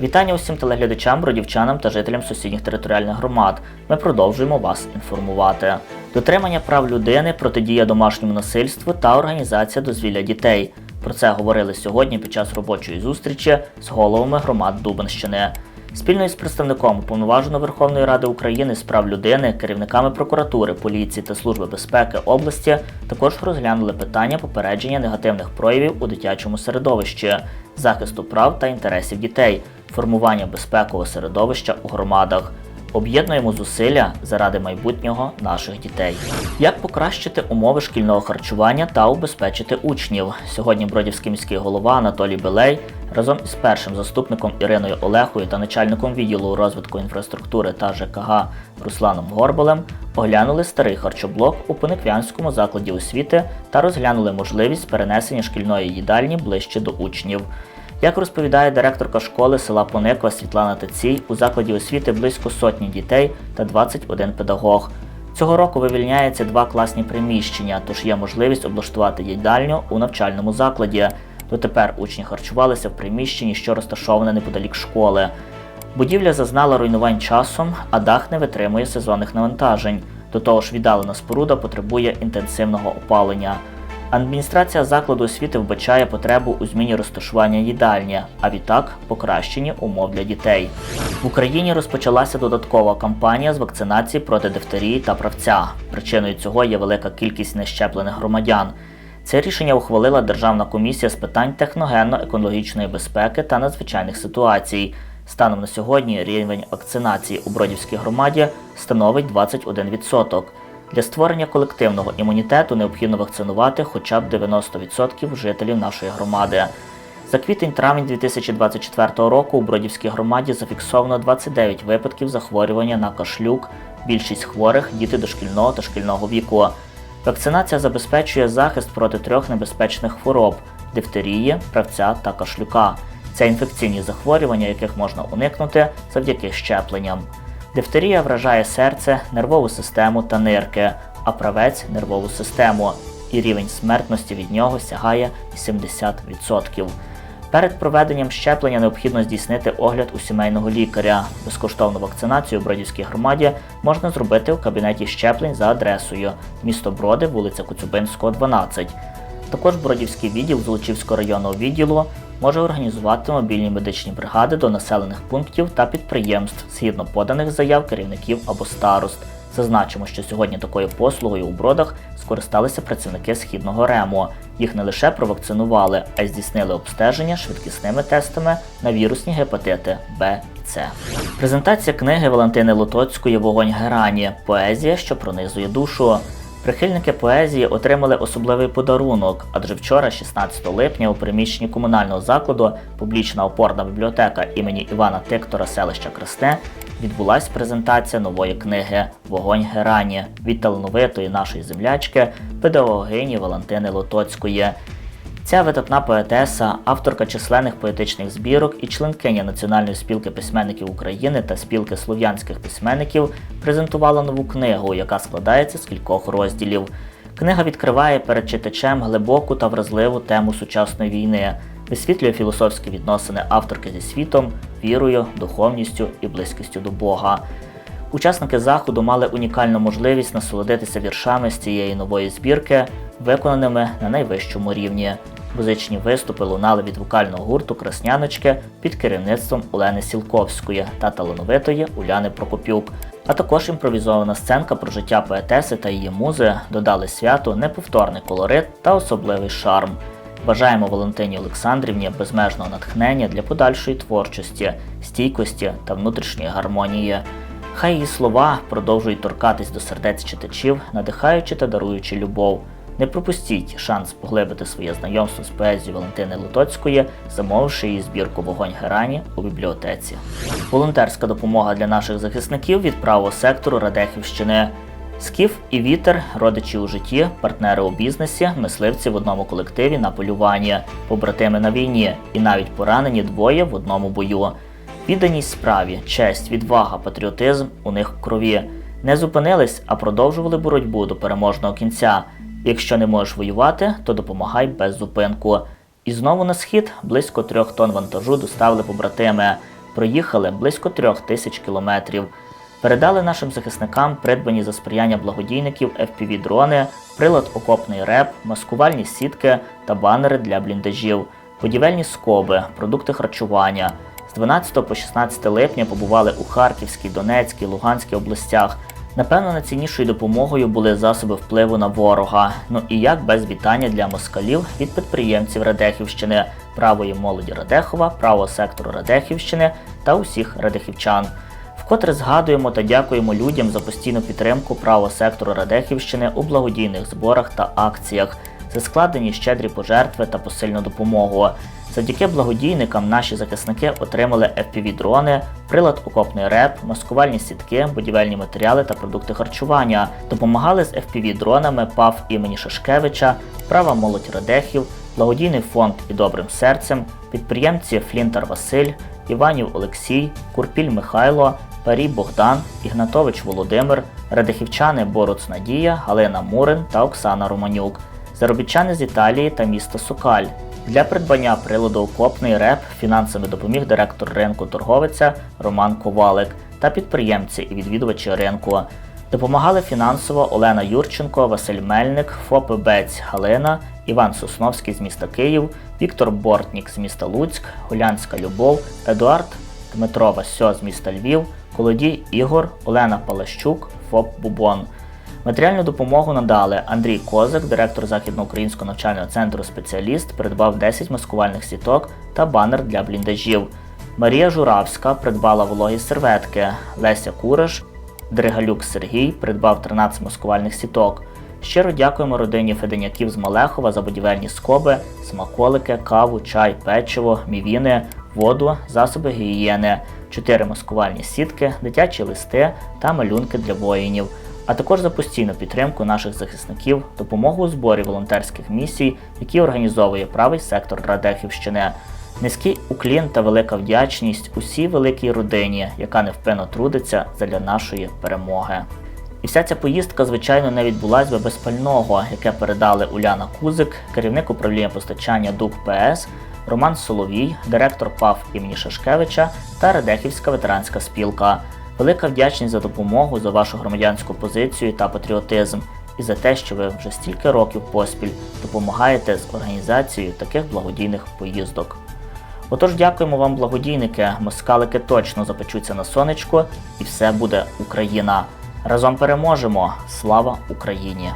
Вітання усім телеглядачам, бродівчанам та жителям сусідніх територіальних громад. Ми продовжуємо вас інформувати. Дотримання прав людини, протидія домашньому насильству та організація дозвілля дітей. Про це говорили сьогодні під час робочої зустрічі з головами громад Дубенщини. Спільно із представником уповноваженого Верховної Ради України з прав людини, керівниками прокуратури, поліції та служби безпеки області також розглянули питання попередження негативних проявів у дитячому середовищі, захисту прав та інтересів дітей, формування безпекового середовища у громадах. Об'єднуємо зусилля заради майбутнього наших дітей. Як покращити умови шкільного харчування та убезпечити учнів? Сьогодні Бродівський міський голова Анатолій Белей разом із першим заступником Іриною Олехою та начальником відділу розвитку інфраструктури та ЖКГ Русланом Горбалем оглянули старий харчоблок у Пониквянському закладі освіти та розглянули можливість перенесення шкільної їдальні ближче до учнів. Як розповідає директорка школи села Пониква Світлана Тецій, у закладі освіти близько сотні дітей та 21 педагог. Цього року вивільняється два класні приміщення, тож є можливість облаштувати їдальню у навчальному закладі. Дотепер учні харчувалися в приміщенні, що розташоване неподалік школи. Будівля зазнала руйнувань часом, а дах не витримує сезонних навантажень. До того ж, віддалена споруда потребує інтенсивного опалення. Адміністрація закладу освіти вбачає потребу у зміні розташування їдальні, а відтак покращенні умов для дітей. В Україні розпочалася додаткова кампанія з вакцинації проти дифтерії та правця. Причиною цього є велика кількість нещеплених громадян. Це рішення ухвалила Державна комісія з питань техногенно-екологічної безпеки та надзвичайних ситуацій. Станом на сьогодні рівень вакцинації у Бродівській громаді становить 21%. Для створення колективного імунітету необхідно вакцинувати хоча б 90% жителів нашої громади. За квітень-травень 2024 року у Бродівській громаді зафіксовано 29 випадків захворювання на кашлюк. Більшість хворих діти дошкільного та шкільного віку. Вакцинація забезпечує захист проти трьох небезпечних хвороб дифтерії, правця та кашлюка. Це інфекційні захворювання, яких можна уникнути завдяки щепленням. Дифтерія вражає серце, нервову систему та нирки, а правець нервову систему, і рівень смертності від нього сягає 70%. Перед проведенням щеплення необхідно здійснити огляд у сімейного лікаря. Безкоштовну вакцинацію у Бродівській громаді можна зробити у кабінеті щеплень за адресою місто Броди, вулиця Коцюбинського, 12. Також Бродівський відділ Золочівського районного відділу може організувати мобільні медичні бригади до населених пунктів та підприємств згідно поданих заяв керівників або старост. Зазначимо, що сьогодні такою послугою у бродах скористалися працівники східного рему. Їх не лише провакцинували, а й здійснили обстеження швидкісними тестами на вірусні гепатити Б і С. Презентація книги Валентини Лотоцької Вогонь Герані поезія, що пронизує душу. Прихильники поезії отримали особливий подарунок, адже вчора, 16 липня, у приміщенні комунального закладу публічна опорна бібліотека імені Івана Тиктора селища Кресне відбулася презентація нової книги Вогонь Герані від талановитої нашої землячки, педагогині Валентини Лотоцької. Ця видатна поетеса, авторка численних поетичних збірок і членкиня Національної спілки письменників України та спілки слов'янських письменників презентувала нову книгу, яка складається з кількох розділів. Книга відкриває перед читачем глибоку та вразливу тему сучасної війни, висвітлює філософські відносини авторки зі світом, вірою, духовністю і близькістю до Бога. Учасники заходу мали унікальну можливість насолодитися віршами з цієї нової збірки, виконаними на найвищому рівні. Музичні виступи лунали від вокального гурту Красняночки під керівництвом Олени Сілковської та талановитої Уляни Прокопюк. А також імпровізована сценка про життя поетеси та її музи додали святу неповторний колорит та особливий шарм. Бажаємо Валентині Олександрівні безмежного натхнення для подальшої творчості, стійкості та внутрішньої гармонії. Хай її слова продовжують торкатись до сердець читачів, надихаючи та даруючи любов. Не пропустіть шанс поглибити своє знайомство з поезією Валентини Лотоцької, замовивши її збірку Вогонь Герані у бібліотеці. Волонтерська допомога для наших захисників від правого сектору Радехівщини. Скіф і вітер, родичі у житті, партнери у бізнесі, мисливці в одному колективі на полюванні, побратими на війні і навіть поранені двоє в одному бою. Відданість справі, честь, відвага, патріотизм у них в крові. Не зупинились, а продовжували боротьбу до переможного кінця. Якщо не можеш воювати, то допомагай без зупинку. І знову на схід близько трьох тонн вантажу доставили побратими. проїхали близько трьох тисяч кілометрів. Передали нашим захисникам придбані за сприяння благодійників FPV-дрони, прилад окопний реп, маскувальні сітки та банери для бліндажів, будівельні скоби, продукти харчування. З 12 по 16 липня побували у Харківській, Донецькій, Луганській областях. Напевно, найціннішою допомогою були засоби впливу на ворога. Ну і як без вітання для москалів від підприємців Радехівщини, правої молоді Радехова, правого сектору Радехівщини та усіх радехівчан. Вкотре згадуємо та дякуємо людям за постійну підтримку правого сектору Радехівщини у благодійних зборах та акціях, за складені щедрі пожертви та посильну допомогу. Завдяки благодійникам наші захисники отримали FPV-дрони, прилад окопний реп, маскувальні сітки, будівельні матеріали та продукти харчування. Допомагали з FPV-дронами ПАВ імені Шашкевича, Права молодь Радехів, благодійний фонд і добрим серцем, підприємці Флінтар Василь, Іванів Олексій, Курпіль Михайло, Парій Богдан, Ігнатович Володимир, радихівчани Боруц Надія, Галина Мурин та Оксана Романюк, заробітчани з Італії та міста Сокаль. Для придбання приладу окопний реп фінансами допоміг директор ринку торговиця Роман Ковалик та підприємці і відвідувачі ринку. Допомагали фінансово Олена Юрченко, Василь Мельник, ФОП Бець Галина, Іван Сосновський з міста Київ, Віктор Бортнік з міста Луцьк, Гулянська Любов, Едуард Дмитро Васьо з міста Львів, Колодій Ігор, Олена Палащук, ФОП Бубон. Матеріальну допомогу надали Андрій Козак, директор Західноукраїнського навчального центру спеціаліст, придбав 10 маскувальних сіток та банер для бліндажів. Марія Журавська придбала вологі серветки. Леся Куриш, Дригалюк Сергій придбав 13 маскувальних сіток. Щиро дякуємо родині Феденяків з Малехова за будівельні скоби, смаколики, каву, чай, печиво, мівіни, воду, засоби гігієни, 4 маскувальні сітки, дитячі листи та малюнки для воїнів а також за постійну підтримку наших захисників, допомогу у зборі волонтерських місій, які організовує правий сектор Радехівщини. Низький уклін та велика вдячність усій великій родині, яка невпинно трудиться задля нашої перемоги. І вся ця поїздка, звичайно, не відбулась би без пального, яке передали Уляна Кузик, керівник управління постачання ДУК ПС, Роман Соловій, директор ПАВ імені Шашкевича та Радехівська ветеранська спілка. Велика вдячність за допомогу, за вашу громадянську позицію та патріотизм і за те, що ви вже стільки років поспіль допомагаєте з організацією таких благодійних поїздок. Отож, дякуємо вам, благодійники. Москалики точно запечуться на сонечко, і все буде Україна. Разом переможемо! Слава Україні!